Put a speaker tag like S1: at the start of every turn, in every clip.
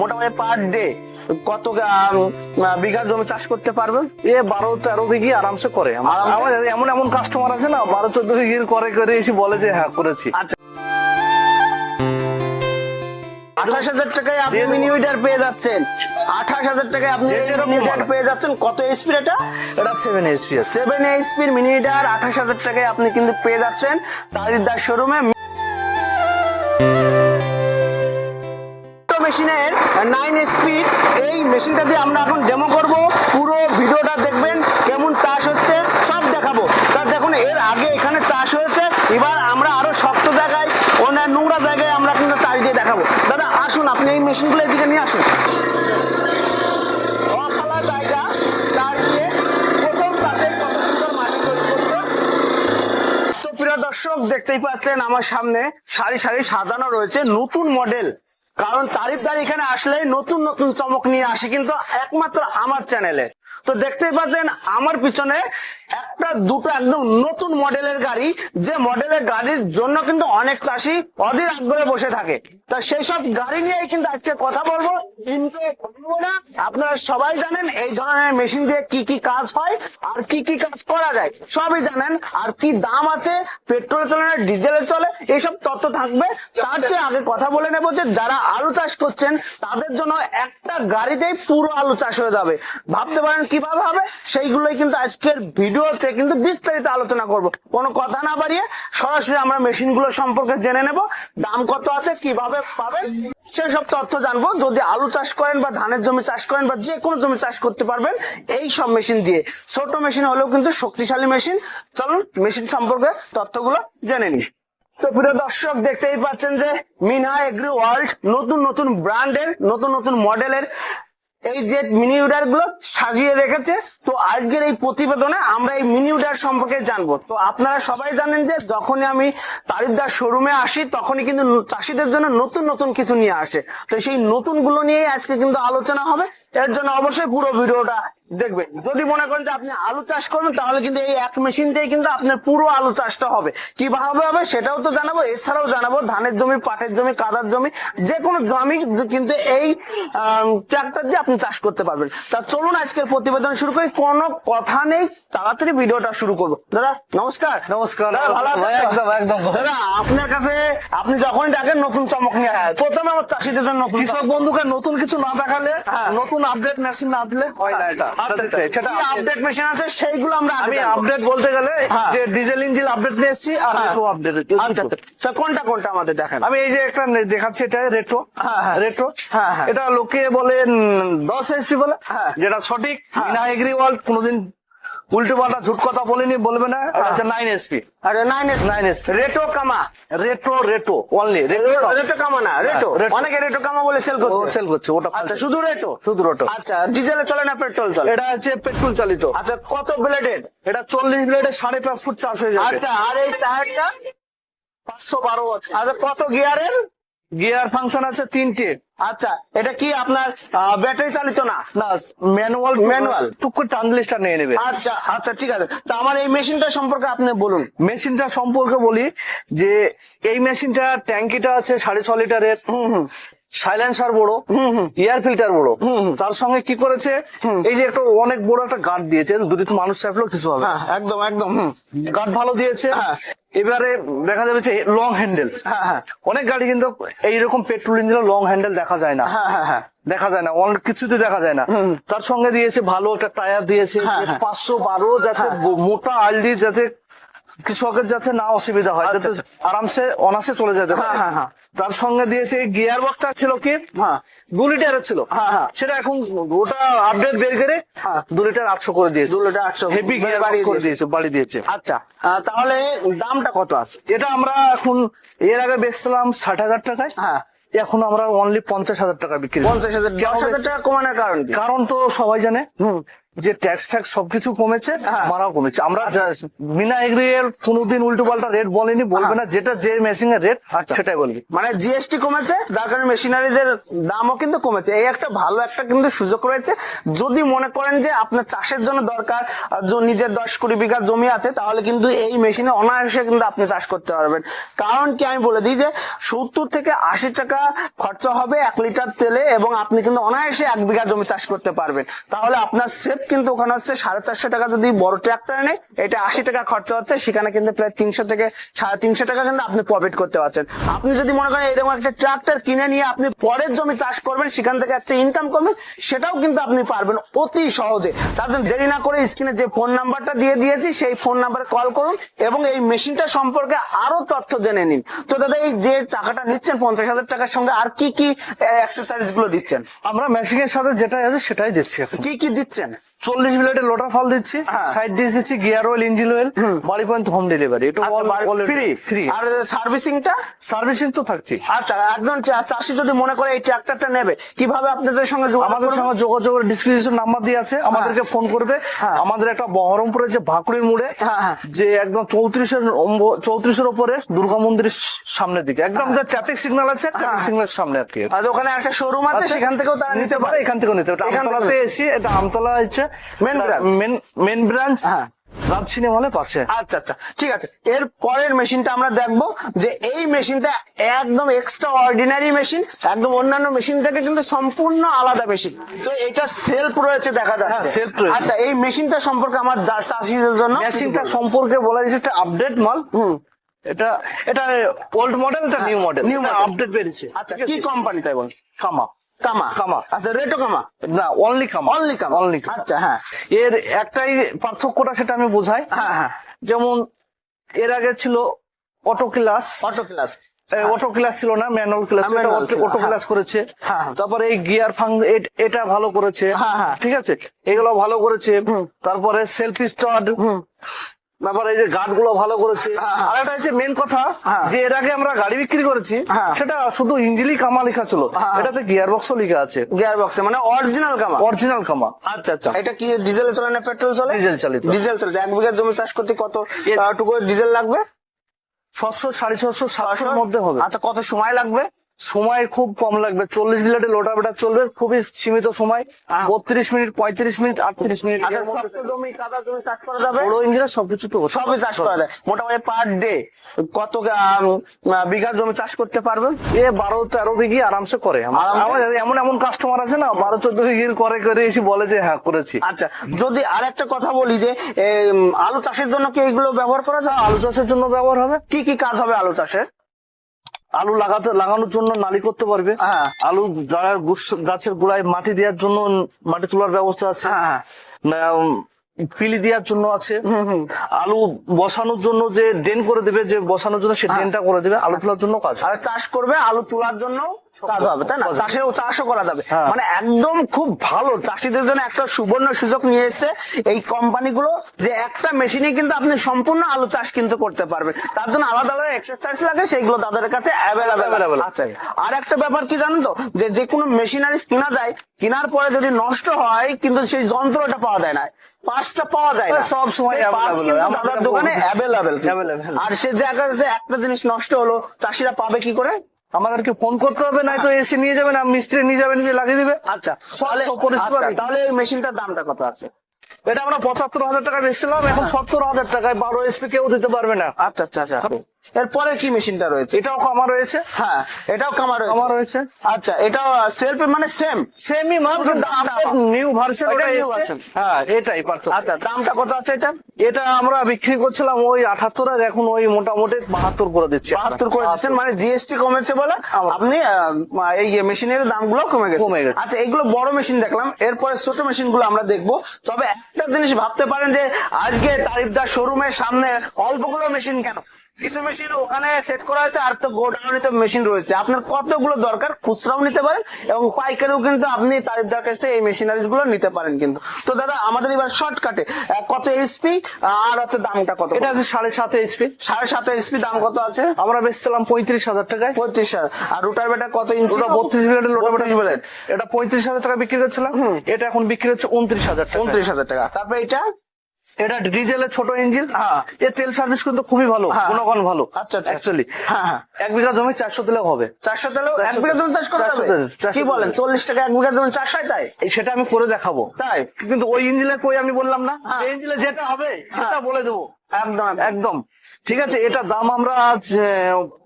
S1: মোটামুটি per day কত বিঘা জমি চাষ করতে পারবেন
S2: এ বারো তেরো বিঘি আরামসে করে। এমন এমন কাস্টমার আছে না বারো চোদ্দ বিঘির করে করে এসে বলে যে হ্যাঁ করেছি।
S1: আচ্ছা। আঠাশ হাজার টাকায় আপনি মিনি পেয়ে যাচ্ছেন। আঠাশ হাজার টাকায় আপনি পেয়ে যাচ্ছেন। কত এটা?
S2: এটা সেভেন এইচপি
S1: সেভেন এইচপির মিনি আঠাশ হাজার টাকায় আপনি কিন্তু পেয়ে যাচ্ছেন। তারিদার শোরুমে মেশিনের নাইন স্পিড এই মেশিনটা দিয়ে আমরা এখন ডেমো করব। পুরো ভিডিওটা দেখবেন, কেমন চাষ হচ্ছে, সব দেখাবো। তা দেখুন, এর আগে এখানে চাষ হয়েছে, এবার আমরা আরও শক্ত জায়গায়, অনেক নোংরা জায়গায় আমরা কিন্তু চাষ দিয়ে দেখাবো। দাদা, আসুন, আপনি এই মেশিনগুলো এদিকে নিয়ে আসুন। দর্শক, দেখতেই পাচ্ছেন, আমার সামনে সারি সারি সাজানো রয়েছে নতুন মডেল কারণ তারিফদার এখানে আসলে নতুন নতুন চমক নিয়ে আসে কিন্তু একমাত্র আমার চ্যানেলে তো দেখতেই পাচ্ছেন, আমার পিছনে একটা, দুটো একদম নতুন মডেলের গাড়ি, যে মডেলের গাড়ির জন্য কিন্তু অনেক চাষি অধীর আগ্রহে বসে থাকে। তা সেই সব গাড়ি নিয়েই কিন্তু আজকে কথা বলব। বলব না, আপনারা সবাই জানেন এই ধরনের মেশিন দিয়ে কি কি কাজ হয় আর কি কি কাজ করা যায়। সবই জানেন, আর কি দাম আছে, পেট্রোল চলে না, ডিজেলে চলে এইসব তথ্য থাকবে। তার চেয়ে আগে কথা বলে নেব যে যারা আলু চাষ করছেন, তাদের জন্য একটা গাড়িতেই পুরো আলু চাষ হয়ে যাবে। ভাবতে পারেন কীভাবে হবে? সেইগুলোই কিন্তু আজকের ভিডিওতে কিন্তু বিস্তারিত আলোচনা করব। কোনো কথা না বাড়িয়ে সরাসরি আমরা মেশিনগুলো সম্পর্কে জেনে নেব। দাম কত আছে, কীভাবে পাবেন সেসব তথ্য জানব। যদি আলু চাষ করেন বা ধানের জমি চাষ করেন বা যে কোনো জমি চাষ করতে পারবেন, এই সব মেশিন দিয়ে। ছোট মেশিন হলেও কিন্তু শক্তিশালী মেশিন। চলুন মেশিন সম্পর্কে তথ্যগুলো জেনে নিই। তো প্রিয় দর্শক, দেখতেই পাচ্ছেন যে মিনা এগ্রি ওয়ার্ল্ড নতুন নতুন ব্র্যান্ডের, নতুন নতুন মডেলের এই যে মিনি উডারগুলো সাজিয়ে রেখেছে, তো আজকের এই প্রতিবেদনে আমরা এই মিনি উডার সম্পর্কে জানব। তো আপনারা সবাই জানেন যে যখনই আমি তারিফদার শোরুমে আসি, তখনই কিন্তু চাষিদের জন্য নতুন নতুন কিছু নিয়ে আসে। তো সেই নতুনগুলো নিয়েই আজকে কিন্তু আলোচনা হবে। এর জন্য অবশ্যই পুরো ভিডিওটা দেখবেন, যদি মনে করেন যে আপনি আলু চাষ করবেন, তাহলে কিন্তু এই এক মেশিন দিয়ে কিন্তু আপনার পুরো আলু চাষটা হবে। কীভাবে হবে সেটাও তো জানাব, এছাড়াও জানাব, ধানের জমি, পাটের জমি, কাদার জমি, যে কোনো জমি কিন্তু এই ট্রাক্টর দিয়ে আপনি চাষ করতে পারবেন। তা চলুন আজকের প্রতিবেদন শুরু করি, কোনো কথা নেই তাড়াতাড়ি ভিডিওটা শুরু করব দাদা নমস্কার
S2: নমস্কার।
S1: দাদা?
S2: একদম, একদম।
S1: আপনার কাছে আপনি যখন ডাকেন নতুন চমক নিয়ে প্রথমে আমার চাষিদের জন্য নতুন
S2: কৃষক বন্ধুকে নতুন কিছু না দেখালে
S1: হ্যাঁ।
S2: নতুন আপডেট মেশিন না দিলে হয় না এটা
S1: আচ্ছা,
S2: সেটা
S1: আপডেট মেশিন আছে সেইগুলো আমরা
S2: আমি আপডেট বলতে গেলে
S1: হ্যাঁ।
S2: যে ডিজেল ইঞ্জিন আপডেট নিয়ে এসেছি আর
S1: হ্যাঁ।
S2: আপডেট
S1: আচ্ছা আচ্ছা তা কোনটা কোনটা আমাদের দেখেন
S2: আমি এই যে একটা দেখাচ্ছি এটা রেট্রো
S1: হ্যাঁ, হ্যাঁ।
S2: রেট্রো
S1: হ্যাঁ, হ্যাঁ।
S2: এটা লোকে বলেন দশ এইচপি বলে
S1: হ্যাঁ।
S2: যেটা সঠিক
S1: হ্যাঁ।
S2: বিনা এগ্রি কোনোদিন উল্টো পাল্টা ঝুট কথা বলেনি বলবে না।
S1: হ্যাঁ।
S2: নাইন এসপি
S1: আরে nine S
S2: nine SP
S1: retro কামা।
S2: রেট্রো রেটো অনলি
S1: রেটো কামা না রেটো।
S2: হ্যাঁ, রেটো।
S1: অনেকে রেটো কামা বলে সেল করছে।
S2: সেল করছে ওটা
S1: আচ্ছা শুধু রেটো?
S2: শুধু রেটো।
S1: আচ্ছা ডিজেলে চলে না পেট্রোল চলে?
S2: এটা হচ্ছে পেট্রোল চালিত।
S1: আচ্ছা কত ব্লেডেড
S2: এটা চল্লিশ ব্লেডে সাড়ে পাঁচ ফুট চাষ হয়ে যাবে।
S1: আচ্ছা আর এই টায়ারটা?
S2: পাঁচশো বারো আছে।
S1: আচ্ছা কত গিয়ারের
S2: গিয়ার ফাংশন আছে তিনটে।
S1: আচ্ছা এটা কি আপনার ব্যাটারি চালিত না?
S2: না ম্যানুয়াল
S1: Manual?
S2: টুক করে টান নিয়ে নেবে।
S1: আচ্ছা আচ্ছা ঠিক আছে। তা আমার এই মেশিনটা সম্পর্কে আপনি বলুন।
S2: মেশিনটা সম্পর্কে বলি যে এই মেশিনটা ট্যাঙ্কিটা আছে সাড়ে ছ লিটারের। সাইলেন্সার বড় এয়ার ফিল্টার বড়। তার সঙ্গে কি করেছে এই যে একটা অনেক বড় একটা গার্ড দিয়েছে দুটি তো মানুষ চাপলেও কিছু হবে
S1: হ্যাঁ একদম একদম
S2: গার্ড ভালো দিয়েছে।
S1: হ্যাঁ।
S2: এবারে দেখা যাবে যে লং হ্যান্ডেল
S1: হ্যাঁ।
S2: অনেক গাড়ি কিন্তু এইরকম পেট্রোল ইঞ্জিনের লং হ্যান্ডেল দেখা যায় না।
S1: হ্যাঁ হ্যাঁ
S2: দেখা যায় না অনেক কিছুতে দেখা যায় না। তার সঙ্গে দিয়েছে ভালো একটা টায়ার দিয়েছে। পাঁচশো বারো যাতে মোটা আল দিয়ে যাতে কৃষকের যাতে না অসুবিধা হয় যাতে
S1: আচ্ছা,
S2: আরামসে অনাসে চলে যেতে পারে।
S1: হ্যাঁ।
S2: তার সঙ্গে দিয়েছে গিয়ার বক্সটা ছিল কি
S1: হ্যাঁ।
S2: দু লিটার ছিল
S1: হ্যাঁ, হ্যাঁ।
S2: সেটা এখন ওটা আপডেট বের করে
S1: হ্যাঁ।
S2: দু লিটার আটশো করে দিয়েছে
S1: দু লিটার 800
S2: হেভি গিয়ার
S1: বাড়িয়ে
S2: করে
S1: দিয়েছে।
S2: দিয়েছে বাড়ি দিয়েছে
S1: আচ্ছা তাহলে দামটা কত আছে
S2: এটা আমরা এখন এর আগে বেচছিলাম ষাট হাজার টাকায়
S1: হ্যাঁ।
S2: এখন আমরা অনলি পঞ্চাশ হাজার টাকা বিক্রি
S1: পঞ্চাশ হাজার দশ হাজার টাকা কমানোর কারণ
S2: কারণ তো সবাই জানে যে ট্যাক্স ফ্যাক্স সবকিছু কমেছে
S1: হ্যাঁ।
S2: মারাও কমেছে। আমরা বিনা এগ্রিয়ের কোনোদিন উল্টো পাল্টা রেট বলেনি বলবে না যেটা যে মেশিন এর রেট
S1: আচ্ছা।
S2: সেটাই বলবি।
S1: মানে জিএসটি কমেছে যার কারণে মেশিনারিদের দামও কিন্তু কমেছে। এই একটা ভালো একটা কিন্তু সুযোগ রয়েছে। যদি মনে করেন যে আপনার চাষের জন্য দরকার নিজের দশ কুড়ি বিঘা জমি আছে তাহলে কিন্তু এই মেশিনে অনায়াসে কিন্তু আপনি চাষ করতে পারবেন। কারণ কি আমি বলে দিই যে সত্তর থেকে আশি টাকা খরচা হবে এক লিটার তেলে এবং আপনি কিন্তু অনায়াসে এক বিঘা জমি চাষ করতে পারবেন। তাহলে আপনার সেফ কিন্তু ওখানে হচ্ছে সাড়ে চারশো টাকা যদি বড় ট্রাক্টর নেই এটা আশি টাকা খরচা হচ্ছে সেখানে কিন্তু প্রায় তিনশো থেকে সাড়ে তিনশো টাকা কিন্তু আপনি প্রফিট করতে পারছেন। আপনি যদি মনে করেন এরকম একটা ট্রাক্টর কিনে নিয়ে আপনি পরের জমি চাষ করবেন সেখান থেকে একটা ইনকাম করবেন সেটাও কিন্তু আপনি পারবেন অতি সহজে। তার জন্য দেরি না করে স্ক্রিনে যে ফোন নাম্বারটা দিয়ে দিয়েছি সেই ফোন নাম্বারে কল করুন এবং এই মেশিনটা সম্পর্কে আরও তথ্য জেনে নিন। তো দাদা এই যে টাকাটা নিচ্ছেন পঞ্চাশ হাজার টাকার সঙ্গে আর কি কি এক্সারসাইজগুলো দিচ্ছেন?
S2: আমরা মেশিনের সাথে যেটাই আছে সেটাই দিচ্ছি
S1: কি কি দিচ্ছেন?
S2: চল্লিশ মিনিটের লোটার ফল দিচ্ছি
S1: হ্যাঁ।
S2: সাইড ডিশ দিচ্ছি গিয়ার অয়েল ইঞ্জিন অয়েল বাড়ি পর্যন্ত হোম ডেলিভারি এটা
S1: ফ্রি
S2: ফ্রি
S1: আর সার্ভিসিংটা
S2: সার্ভিসিং তো থাকছি।
S1: আচ্ছা একজন চাষি যদি মনে করে এই ট্রাক্টরটা নেবে কীভাবে আপনাদের সঙ্গে
S2: আমাদের সঙ্গে যোগাযোগের ডিসক্রিপশন নাম্বার দিয়ে আছে আমাদেরকে ফোন করবে।
S1: হ্যাঁ।
S2: আমাদের একটা বহরমপুরের যে ভাকুড়ির মোড়ে
S1: হ্যাঁ, হ্যাঁ।
S2: যে একদম চৌত্রিশের চৌত্রিশের উপরে দুর্গা মন্দিরের সামনের দিকে। একদম যে ট্রাফিক সিগন্যাল আছে ট্রাফিক সিগন্যালের সামনে আর কি।
S1: আর ওখানে একটা শোরুম আছে
S2: আচ্ছা,
S1: সেখান থেকেও তারা নিতে পারে
S2: এখান থেকে নিতে পারে। আমতলাতে এসি এটা আমতলা হচ্ছে
S1: Main branch।
S2: Main main branch
S1: হ্যাঁ।
S2: রাজ সিনেমা হলে পাশে
S1: আচ্ছা আচ্ছা ঠিক আছে। এর পরের মেশিনটা আমরা দেখব যে এই মেশিনটা একদম এক্সট্রা অর্ডিনারি মেশিন একদম অন্যান্য মেশিন থেকে কিন্তু সম্পূর্ণ আলাদা মেশিন তো এটা সেলফ রয়েছে দেখা
S2: হ্যাঁ,
S1: যাচ্ছে।
S2: রয়েছে।
S1: আচ্ছা এই মেশিনটা সম্পর্কে আমার চাষিদের জন্য
S2: মেশিনটা সম্পর্কে বলা যাচ্ছে একটা আপডেট মাল এটা এটা old model new model
S1: model।
S2: Update বেরিয়েছে।
S1: আচ্ছা কি কোম্পানি তাই বল
S2: কামা
S1: কামা।
S2: কামা।
S1: আচ্ছা রেটো কামা?
S2: না অনলি কামা।
S1: অনলি কামা।
S2: অনলি
S1: আচ্ছা হ্যাঁ।
S2: এর একটাই পার্থক্যটা সেটা আমি বোঝাই।
S1: হ্যাঁ হ্যাঁ।
S2: যেমন এর আগে ছিল auto clutch
S1: auto clutch
S2: auto clutch ছিল না ম্যানুয়াল ক্লাস অটো। ক্লাস করেছে।
S1: হ্যাঁ, হ্যাঁ।
S2: তারপরে এই গিয়ার ফাং এটা ভালো করেছে।
S1: হ্যাঁ, হ্যাঁ।
S2: ঠিক আছে? এগুলো ভালো করেছে। তারপরে সেলফি স্টার্ট তারপরে এই যে গার্ডগুলো ভালো করেছে।
S1: হ্যাঁ।
S2: আর একটা হচ্ছে মেন কথা
S1: হ্যাঁ।
S2: যে এর আগে আমরা গাড়ি বিক্রি করেছি
S1: হ্যাঁ।
S2: সেটা শুধু ইঞ্জিলি কামা লেখা ছিল। এটাতে গিয়ার বক্সও লেখা আছে।
S1: গিয়ার বক্সে মানে অরিজিনাল কামা
S2: অরিজিনাল কামা
S1: আচ্ছা আচ্ছা। এটা কি ডিজেল চলে না পেট্রোল চলে?
S2: ডিজেল চালিত।
S1: ডিজেল চলে এক বিঘা জমি চাষ করতে কত টুকু ডিজেল লাগবে?
S2: ছশো সাড়ে ছশো সাতশোর মধ্যে হবে।
S1: আচ্ছা কত সময় লাগবে?
S2: সময় খুব কম লাগবে। চল্লিশ মিনিটে লোটা বেটা চলবে খুবই সীমিত সময়। বত্রিশ মিনিট পঁয়ত্রিশ মিনিট আটত্রিশ মিনিট। এর
S1: জমি কাদা জমি চাষ করা যাবে?
S2: বড় ইঞ্জিনের সবকিছু তো
S1: সবই চাষ করা যায়। মোটামুটি পার ডে কত বিঘা জমি চাষ করতে পারবে?
S2: এ বারো তেরো বিঘি আরামসে করে আমার- এমন এমন কাস্টমার আছে না বারো চোদ্দ বিঘির করে করে এসে বলে যে হ্যাঁ করেছি।
S1: আচ্ছা যদি আর একটা কথা বলি যে আলু চাষের জন্য কি এগুলো ব্যবহার করা যায়?
S2: আলু চাষের জন্য ব্যবহার হবে।
S1: কি কি কাজ হবে আলু চাষের?
S2: আলু লাগাতে লাগানোর জন্য নালি করতে পারবে
S1: হ্যাঁ।
S2: আলু গাছের গোড়ায় মাটি দেওয়ার জন্য মাটি তোলার ব্যবস্থা আছে
S1: হ্যাঁ, হ্যাঁ।
S2: পিলি দেওয়ার জন্য আছে আলু বসানোর জন্য যে ড্রেন করে দেবে যে বসানোর জন্য সে। ড্রেনটা করে দেবে আলু তোলার জন্য কাজ
S1: আর চাষ করবে আলু তোলার জন্য কাজ হবে তাই না? চাষেও চাষও করা যাবে।
S2: হ্যাঁ।
S1: মানে একদম খুব ভালো। চাষিদের জন্য একটা সুবর্ণ সুযোগ নিয়ে এসেছে এই কোম্পানিগুলো যে একটা মেশিনে কিন্তু আপনি সম্পূর্ণ আলু চাষ কিন্তু করতে পারবেন। তার জন্য আলাদা আলাদা এক্সারসাইজ লাগে সেইগুলো তাদের কাছে অ্যাভেলেবেল আছে আর একটা ব্যাপার কি জানেন তো? যে যে কোনো মেশিনারিজ কিনা যায় কেনার পরে যদি নষ্ট হয় কিন্তু সেই যন্ত্রটা পাওয়া যায় না। পাঁচটা পাওয়া যায় না।
S2: সব সময়
S1: দাদার দোকানে অ্যাভেলেবেল। আর সে জায়গায় যে একটা জিনিস নষ্ট হলো চাষিরা পাবে কি করে?
S2: আমাদেরকে ফোন করতে হবে নাই তো এসে নিয়ে যাবেন আর মিস্ত্রি নিয়ে যাবেন যে লাগিয়ে দিবে।
S1: আচ্ছা তাহলে আচ্ছা, তাহলে এই মেশিনটার দামটা কত আছে?
S2: এটা আমরা পঁচাত্তর হাজার টাকা বেচছিলাম এখন সত্তর হাজার টাকায় বারো এসপি কেউ দিতে পারবে না।
S1: আচ্ছা আচ্ছা আচ্ছা। এরপরে কি মেশিনটা রয়েছে?
S2: এটাও কামা রয়েছে?
S1: হ্যাঁ এটাও কামার রয়েছে।
S2: কামা রয়েছে?
S1: আচ্ছা এটাও সেলফ মানে সেম
S2: সেমি মাল নিউ ভার্সন
S1: ওটা
S2: এসছে।
S1: version।
S2: হ্যাঁ এটাই পার্থক্য।
S1: আচ্ছা দামটা কত আছে এটা?
S2: এটা আমরা বিক্রি করছিলাম ওই আঠাত্তর আর এখন ওই মোটামুটি বাহাত্তর করে দিচ্ছি।
S1: বাহাত্তর করে দিচ্ছেন মানে জিএসটি কমেছে বলে আপনি এই মেশিনের দামগুলো কমে গেছে।
S2: কমে গেছে।
S1: আচ্ছা এগুলো বড় মেশিন দেখলাম এরপরে ছোট মেশিনগুলো আমরা দেখব। তবে একটা জিনিস ভাবতে পারেন যে আজকে তারিফদার শোরুমের সামনে অল্পগুলো মেশিন কেন? কিছু মেশিন ওখানে সেট করা হয়েছে আর তো গোডাউনে তো মেশিন রয়েছে। আপনার কতগুলো দরকার খুচরাও নিতে পারেন এবং পাইকারিও কিন্তু আপনি তারিদার কাছ থেকে এই মেশিনারিজগুলো নিতে পারেন কিন্তু। তো দাদা আমাদের এবার শর্টকাটে কত এইচপি আর হচ্ছে দামটা কত?
S2: এটা আছে সাড়ে সাত এইচপি
S1: সাড়ে সাত এইচপি দাম কত আছে?
S2: আমরা বেচছিলাম পঁয়ত্রিশ হাজার টাকায়।
S1: পঁয়ত্রিশ হাজার। আর রুটার বেটা কত ইঞ্চি
S2: বত্রিশ লোটা
S1: বত্রিশ ব্লেড
S2: এটা পঁয়ত্রিশ হাজার টাকা বিক্রি করছিলাম। এটা এখন বিক্রি হচ্ছে উনত্রিশ হাজার টাকা।
S1: উনত্রিশ হাজার টাকা। তারপরে এটা
S2: এটা ডিজেলের ছোট ইঞ্জিন
S1: হ্যাঁ।
S2: এর তেল সার্ভিস কিন্তু খুবই ভালো
S1: হ্যাঁ।
S2: গুণগণ ভালো।
S1: আচ্ছা, আচ্ছা।
S2: অ্যাকচুয়ালি
S1: হ্যাঁ, হ্যাঁ।
S2: এক বিঘা জমি চারশো তেলেও হবে।
S1: চারশো তেলেও এক বিঘা জমি চাষ
S2: চারশো
S1: কি বলেন চল্লিশ টাকা এক বিঘা জমি চাষ হয় তাই?
S2: সেটা আমি করে দেখাবো।
S1: তাই?
S2: কিন্তু ওই ইঞ্জিনে কই আমি বললাম না? ইঞ্জিনে যেটা হবে সেটা বলে দেবো।
S1: একদম একদম।
S2: একদম। ঠিক আছে এটা দাম আমরা আজ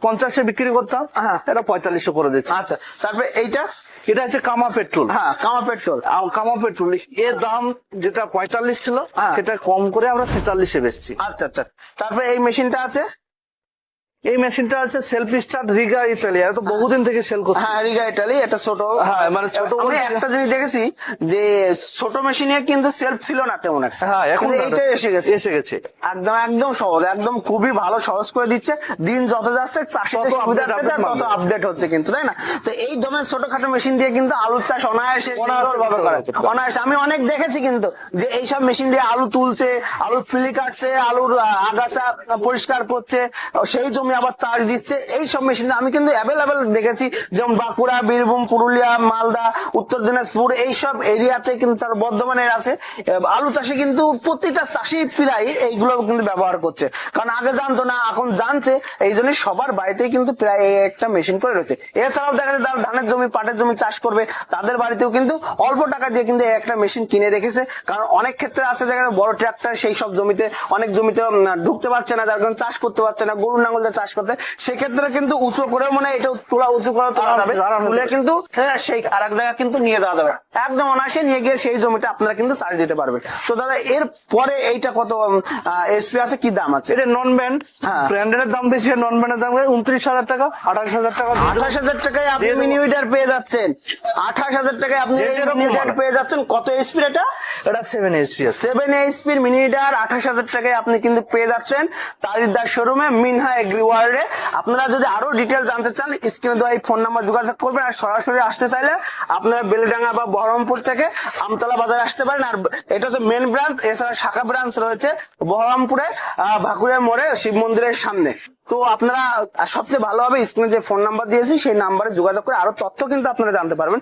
S2: পঞ্চাশে বিক্রি করতাম।
S1: হ্যাঁ।
S2: এটা পঁয়তাল্লিশে করে দিচ্ছি।
S1: আচ্ছা তারপরে এইটা?
S2: এটা হচ্ছে কামা পেট্রোল।
S1: হ্যাঁ কামা পেট্রোল।
S2: আর কামা পেট্রোল। এর দাম যেটা পঁয়তাল্লিশ ছিল
S1: হ্যাঁ।
S2: সেটা কম করে আমরা তেতাল্লিশে বেচছি।
S1: আচ্ছা আচ্ছা। তারপরে এই মেশিনটা আছে?
S2: এই মেশিনটা আছে সেলফ স্টার্ট রিগা ইতালি এটা তো বহুদিন থেকে সেল করছে।
S1: হ্যাঁ রিগা ইটালি এটা ছোট।
S2: হ্যাঁ, মানে ছোট
S1: আমি একটা জিনিস দেখেছি যে ছোট মেশিনে কিন্তু সেলফ ছিল না তেমন একটা।
S2: হ্যাঁ এখন
S1: এইটাই এসে গেছে।
S2: এসে গেছে।
S1: একদম একদম সহজ একদম খুবই ভালো সহজ করে দিচ্ছে। দিন যত যাচ্ছে চাষিদের সুবিধা তত আপডেট হচ্ছে কিন্তু তাই না? তো এই ধরনের ছোটখাটো মেশিন দিয়ে কিন্তু আলুর চাষ অনায়াসে সুন্দরভাবে করা
S2: করে
S1: অনায়াসে আমি অনেক দেখেছি কিন্তু যে এইসব মেশিন দিয়ে আলু তুলছে আলুর ফিলি কাটছে আলুর আগাছা পরিষ্কার করছে সেই জমি আবার চাষ দিচ্ছে। এই সব মেশিন আমি কিন্তু অ্যাভেলেবেল দেখেছি, যেমন বাঁকুড়া, বীরভূম, পুরুলিয়া, মালদা, উত্তর দিনাজপুর, এইসব এরিয়াতে কিন্তু তার বর্ধমানের আছে। আলু চাষে কিন্তু প্রতিটা চাষি প্রায় এইগুলো কিন্তু ব্যবহার করছে। কারণ আগে জানতো না, এখন জানছে, এই জন্য সবার বাড়িতেই কিন্তু প্রায় একটা মেশিন করে রয়েছে। এছাড়াও দেখা যায় যারা ধানের জমি, পাটের জমি চাষ করবে। তাদের বাড়িতেও কিন্তু অল্প টাকা দিয়ে কিন্তু একটা মেশিন কিনে রেখেছে। কারণ অনেক ক্ষেত্রে আছে, দেখা যায় বড় ট্রাক্টর সেই সব জমিতে, অনেক জমিতে ঢুকতে পারছে না, যার কারণে চাষ করতে পারছে না। গরু নাঙ্গল দিয়ে চাষ করতে সেক্ষেত্রে কিন্তু উঁচু করে মনে এটা তোলা উঁচু করে তোলা যাবে। তুলে কিন্তু হ্যাঁ সেই আর এক জায়গায় কিন্তু নিয়ে দেওয়া যাবে একদম অনায়াসে নিয়ে গিয়ে সেই জমিটা আপনারা কিন্তু চাষ দিতে পারবেন। তো দাদা এর পরে এইটা কত এসপি আছে? কি দাম আছে?
S2: এটা নন ব্যান্ড। ব্র্যান্ডের দাম বেশি নন ব্যান্ডের দাম উনত্রিশ হাজার টাকা আঠাশ হাজার টাকা।
S1: আঠাশ হাজার টাকায় আপনি
S2: দিয়ে দেবো।
S1: মিনি মিটার পেয়ে যাচ্ছেন। আঠাশ হাজার টাকায় আপনি
S2: যে
S1: এই
S2: যেরকম
S1: মিনি মিটার
S2: মাল।
S1: পেয়ে যাচ্ছেন। কত এসপি এটা?
S2: এটা সেভেন আছে।
S1: সেভেন এইচপির মিনি মিটার আঠাশ হাজার টাকায় আপনি কিন্তু পেয়ে যাচ্ছেন। তারিদার শোরুমে মিনহা এগ্রি ওয়ার্ল্ডে আপনারা যদি আরও ডিটেল জানতে চান, স্ক্রিনে দেওয়া এই ফোন নাম্বার যোগাযোগ করবেন আর সরাসরি আসতে চাইলে আপনারা বেলডাঙ্গা বা বহরমপুর থেকে আমতলা বাজারে আসতে পারেন। আর এটা হচ্ছে মেন ব্রাঞ্চ এছাড়া শাখা ব্রাঞ্চ রয়েছে বহরমপুরে ভাকুরের মোড়ে, শিব মন্দিরের সামনে। তো আপনারা সবচেয়ে ভালো হবে, স্ক্রিনে যে ফোন নাম্বার দিয়েছি, সেই নাম্বারে যোগাযোগ করে আরও তথ্য কিন্তু আপনারা জানতে পারবেন।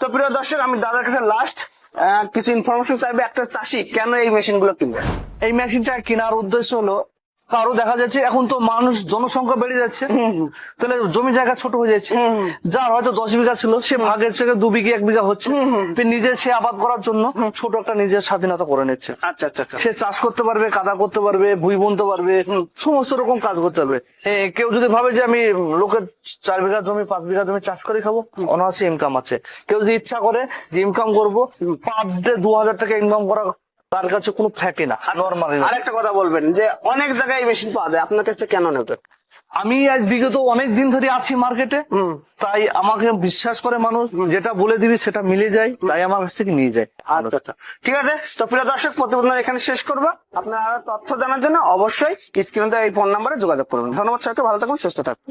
S1: তো প্রিয় দর্শক, আমি দাদার কাছে লাস্ট কিছু ইনফরমেশন চাইবে। একটা চাষি কেন এই মেশিনগুলো কিনবে?
S2: এই মেশিনটা কেনার উদ্দেশ্য হলো কারও দেখা যাচ্ছে এখন তো মানুষ জনসংখ্যা বেড়ে যাচ্ছে। তাহলে জমি জায়গা ছোট হয়ে যাচ্ছে। যার হয়তো দশ বিঘা ছিল সে ভাগের থেকে দু বিঘা এক বিঘা হচ্ছে। নিজে সে আবাদ করার জন্য ছোট একটা নিজের স্বাধীনতা করে নিচ্ছে।
S1: আচ্ছা আচ্ছা আচ্ছা।
S2: সে চাষ করতে পারবে কাদা করতে পারবে ভুই বুনতে পারবে সমস্ত রকম কাজ করতে পারবে। কেউ যদি ভাবে যে আমি লোকের চার বিঘা জমি পাঁচ বিঘা জমি চাষ করে খাব অনায়াসে ইনকাম আছে। কেউ যদি ইচ্ছা করে যে ইনকাম করব পার ডে দু হাজার টাকা ইনকাম করা তার কাছে কোনো ফ্যাটি না আর
S1: একটা কথা বলবেন যে অনেক জায়গায় মেশিন পাওয়া যায়। আপনার কাছে কেন নেবে
S2: আমি আজ বিগত অনেক দিন ধরে আছি মার্কেটে তাই আমাকে বিশ্বাস করে মানুষ যেটা বলে দিবি সেটা মিলে যায় তাই আমার কাছ থেকে নিয়ে যায়।
S1: আচ্ছা আচ্ছা। ঠিক আছে তো প্রিয় দর্শক প্রতিবেদন এখানে শেষ করব। আপনারা আরও তথ্য জানার জন্য অবশ্যই স্ক্রিনে দেওয়া এই ফোন নাম্বারে যোগাযোগ করবেন ধন্যবাদ সবাইকে ভালো থাকুন সুস্থ থাকুন।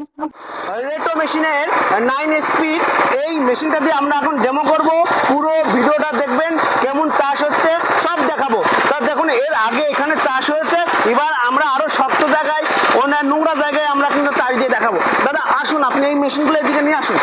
S1: রেটো মেশিনের নাইন স্পিড এই মেশিনটা দিয়ে আমরা এখন ডেমো করব। পুরো ভিডিওটা দেখবেন কেমন চাষ হচ্ছে সব দেখাবো। তা দেখুন এর আগে এখানে চাষ হয়েছে এবার আমরা আরও শক্ত জায়গায় অন্য নোংরা জায়গায় আমরা কিন্তু চাষ দিয়ে দেখাবো। দাদা আসুন আপনি এই মেশিনগুলো এদিকে নিয়ে আসুন।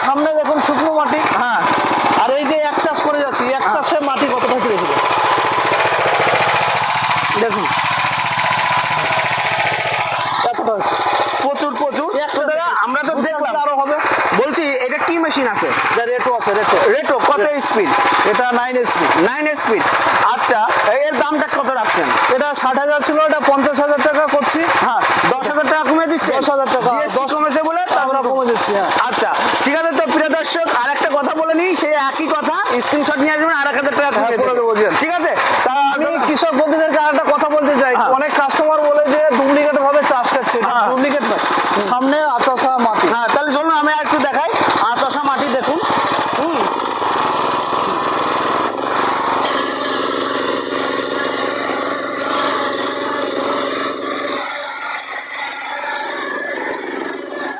S1: সামনে দেখুন শুকনো মাটি হ্যাঁ।
S2: আর এই যে এক চাষ করে যাচ্ছি এক
S1: হ্যাঁ।
S2: চাষে মাটি কত থাকি রেখে দেখুন। প্রচুর প্রচুর। আমরা তো দেখলাম। আরও হবে। বলছি
S1: এটা কি মেশিন আছে?
S2: রেটো আছে রেটো
S1: রেটো কত স্পিড
S2: এটা নাইন স্পিড
S1: নাইন স্পিড আচ্ছা এর দামটা কত রাখছেন?
S2: এটা ষাট হাজার ছিল এটা পঞ্চাশ হাজার টাকা করছি।
S1: হ্যাঁ দশ হাজার টাকা কমে দিচ্ছে?
S2: দশ হাজার
S1: টাকা।
S2: দশ
S1: কমেছে
S2: আমরা কমে দিচ্ছি, হ্যাঁ।
S1: আচ্ছা ঠিক আছে তো প্রিয় দর্শক আর একটা কথা বলে নিই সেই একই কথা স্ক্রিনশট নিয়ে আসবেন আর এক হাজার টাকা
S2: হ্যাঁ, করে দেবো।
S1: ঠিক আছে তা
S2: আমি কৃষক বন্ধুদেরকে আর একটা কথা বলতে চাই
S1: হ্যাঁ।
S2: অনেক কাস্টমার বলে যে ডুপ্লিকেট ভাবে চাষ করছে। ডুপ্লিকেট না সামনে আচাশা মাটি
S1: হ্যাঁ তাহলে চলুন আমি আর একটু দেখাই আচাশা মাটি দেখুন হুম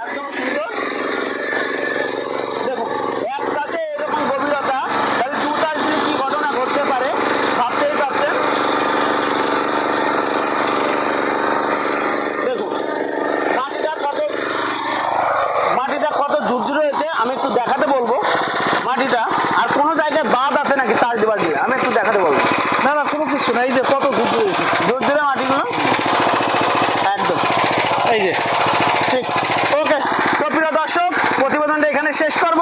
S1: একদম সুন্দর। দেখুন, এক কাছে এরকম গভীরতা, তাহলে দু কাজ দিয়ে কি ঘটনা ঘটতে পারে ভাবতেই পারছেন দেখুন মাটিটা কত মাটিটা কত ঝুরঝুরে হয়েছে আমি একটু দেখাতে বলব মাটিটা। আর কোনো জায়গায় বাদ আছে নাকি তার দেবার দিয়ে? আমি একটু দেখাতে বলব।
S2: না না কোনো কিছু না এই যে কত দূর দূরে
S1: দূর দূরে মাটিগুলো? একদম।
S2: এই যে।
S1: ঠিক। ওকে তো প্রিয় দর্শক প্রতিবেদনটা এখানে শেষ করব।